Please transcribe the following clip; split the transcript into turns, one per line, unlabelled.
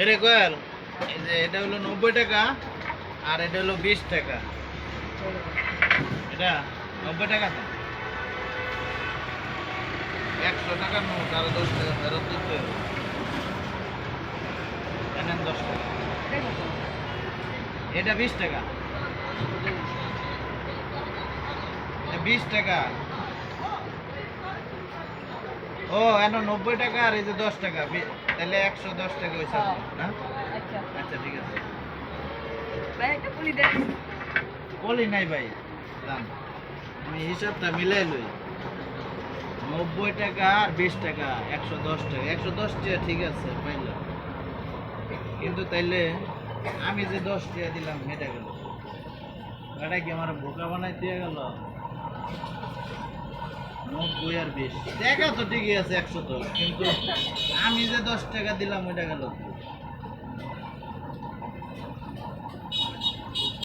এরে কোয়েল, এই যে এটা হলো নব্বই টাকা, আর এটা হলো বিশ টাকা। এটা নব্বই টাকা একশো টাকা নোট, আর দশ টাকা ফেরত দিতে হবে দশ টাকা। এটা বিশ টাকা। বিশ টাকা। ও এন নব্বই টাকা আর এই যে দশ টাকা। তাহলে একশো দশ টাকা হয়েছে
হ্যাঁ।
না?
আচ্ছা।
আচ্ছা ঠিক আছে। বলি নাই ভাই দাম। আমি হিসাবটা মিলাই লই। নব্বই টাকা আর বিশ টাকা একশো দশ টাকা। একশো দশ টাকা ঠিক আছে পাইলাম কিন্তু তাইলে আমি যে দশ টাকা দিলাম এটা গেল। এটা কি আমার বোকা বানাই দিয়ে গেল? নব্বই আর বিশ। টাকা তো ঠিকই আছে একশো তো, কিন্তু আমি যে দশ টাকা দিলাম ওই টাকা গেল।